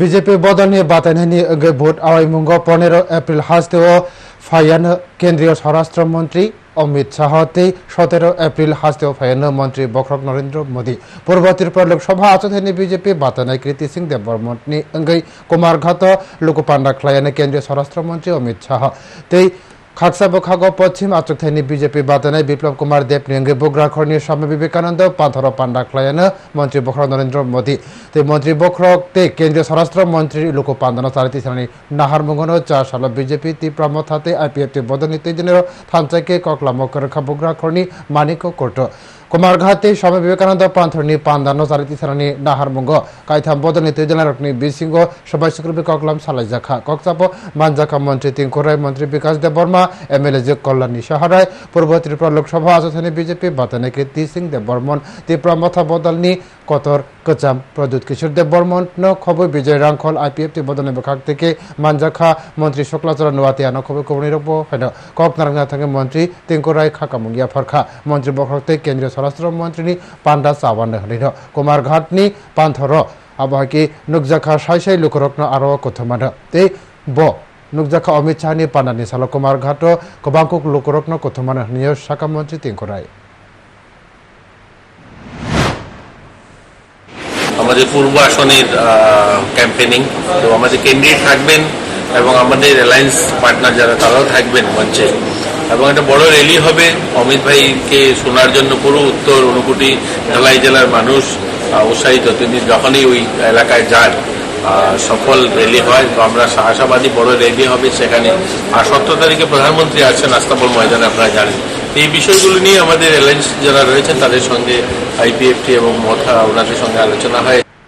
BJP বদলনি বাতাইনানি অঙ্গে vote আওয়াইমুঙ্গ পনেরো April হাজতেও ফাইয়ান কেন্দ্রীয় স্বরাষ্ট্রমন্ত্রী অমিত শাহতে সতেরো এপ্রিল হাজতেও ফাইয়ান মন্ত্রী বখরক নরেন্দ্র মোদী। পূর্ব ত্রিপুরা লোকসভা আসনে বিজেপি বাতানায় কৃতি সিং দেববর্মন অঙ্গৈ কুমারঘাত লোকপান্ডা খ্লায়ানো কেন্দ্রীয় স্বরাষ্ট্রমন্ত্রী অমিত শাহ। তেই খাকসা বখাগ পশ্চিম আচকথাইনি বিজেপি বাতানাই বিপ্লব কুমার দেব নিয়ঙ্গে বগ্রাখরনি স্বামী বিবেকানন্দ পাথর পান্ডা খ্লায়ানো মন্ত্রী বখর নরেন্দ্র মোদী তে মন্ত্রী বখরক তে কেন্দ্রীয় স্বরাষ্ট্র মন্ত্রী লোক পান্দানো চারিতি শ্রেণি নাহার মঙ্গন চার সাল বিজেপি তি প্রমথাতে আইপিএফ বদনীতি দিনের থানচাইকে ককলা মকরখা বগ্রাখরনি মানিক কোর্ট কুমারঘাতে স্বামী বিবেকানন্দ পান্থরনি পান্দানো চারিতি সানি নাহার মঙ্গ, কাইথাম বদনীতি জেলারকনি বিসিংহ সবাই সুক্রবি ককলাম সালাই জাখা ককচাপ, মানজাখা মন্ত্রী তিঙ্কুরাই মন্ত্রী বিকাশ দেব বর্মা, এমএলএ যে কল্যাণী সাহারায় পূর্ব ত্রিপুরা লোকসভা আসনে বিজেপি বাতানে কীর্তি সিং দেব বর্মন, ত্রিপুরা মথা বদলনি, কতর, কচাম, প্রদ্যুৎ কিশোর দেব বর্মন ন খবর বিজয় রাংখল, আইপিএফ টি বদলে বিভাগ থেকে, মানজাখা মন্ত্রী শুক্লাচরণ নোয়াতিয়া ন খবর কবনি রব হেন কক নারাঙ্গা থাকে মন্ত্রী তিঙ্কুরাই খাকামুঙ্গিয়া ফরখা, মন্ত্রী বখরতে কেন্দ্রীয় স্বরাষ্ট্র মন্ত্রী পান্ডা চাওয়ান হরিণ কুমারঘাটনি পান্থর আবহাকি নুকজাখা সাই সাই লুকরকন আরও কথমান তে ব, নুকজাখা, অমিত শাহনি পান্ডানি সাল কুমারঘাট কবাংকুক লুকরকন কথমান হনিয় শাখা মন্ত্রী তিঙ্কুরাই আমাদের পূর্ব আসনের ক্যাম্পেনিং তো আমাদের ক্যান্ডিডেট থাকবেন এবং আমাদের অ্যালায়েন্স পার্টনার যারা, তারাও থাকবেন মঞ্চে। এবং একটা বড় র্যালি হবে। অমিত ভাইকে শোনার জন্য পুরো উত্তর, অনুকুটি ধলাই জেলার মানুষ উৎসাহিত। তিনি যখনই ওই এলাকায় যান সফল র্যালি হয়, তো আমরা আশাবাদী বড় র্যালি হবে সেখানে। আর সতেরো তারিখে প্রধানমন্ত্রী আছেন আস্তাবল ময়দানে, আপনারা জানেন। এই বিষয়গুলো নিয়ে আমাদের অ্যালায়েন্স যারা রয়েছেন, তাদের সঙ্গে আইপিএফটি এবং মথা ওনাদের সঙ্গে আলোচনা হয়।